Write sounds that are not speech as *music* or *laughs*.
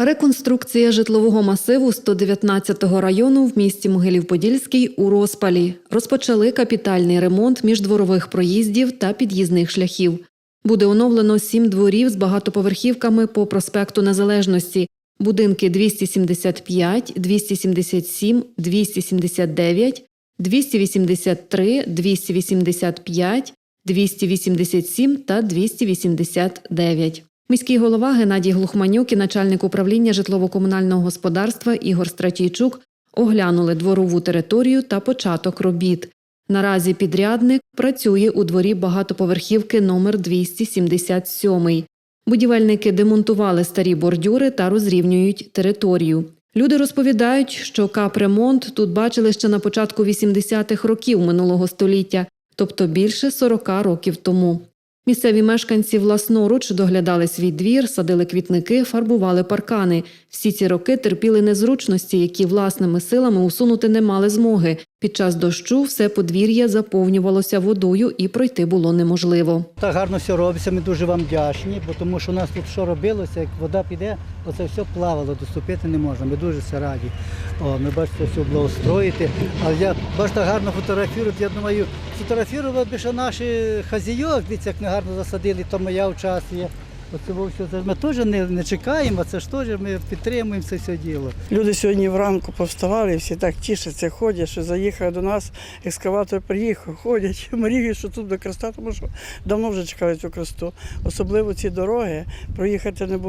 Реконструкція житлового масиву 119-го району в місті Могилів-Подільський у розпалі. Розпочали капітальний ремонт міждворових проїздів та під'їзних шляхів. Буде оновлено сім дворів з багатоповерхівками по проспекту Незалежності. Будинки 275, 277, 279, 283, 285, 287 та 289. Міський голова Геннадій Глухманюк і начальник управління житлово-комунального господарства Ігор Стратійчук оглянули дворову територію та початок робіт. Наразі підрядник працює у дворі багатоповерхівки номер 277. Будівельники демонтували старі бордюри та розрівнюють територію. Люди розповідають, що капремонт тут бачили ще на початку 80-х років минулого століття, тобто більше 40 років тому. Місцеві мешканці власноруч доглядали свій двір, садили квітники, фарбували паркани. Всі ці роки терпіли незручності, які власними силами усунути не мали змоги. Під час дощу все подвір'я заповнювалося водою і пройти було неможливо. Так гарно все робиться, ми дуже вам вдячні, бо тому що у нас тут що робилося, як вода піде, оце все плавало, доступити не можна. Ми дуже все раді. О, ми бачите, все благоустроїти. Але я бачите, гарно фотографірують. Я думаю, фотографірувати більше наші хазійок, дивіться, як ми гарно засадили, то моя участь. Ми теж не, не чекаємо, це ж теж ми підтримуємо це все діло. Люди сьогодні вранку повставали, всі так тішаться, ходять, що заїхав до нас, екскаватор приїхав, ходять, *laughs* мріють, що тут до креста, тому що давно вже чекають цю кресту. Особливо ці дороги, проїхати не було.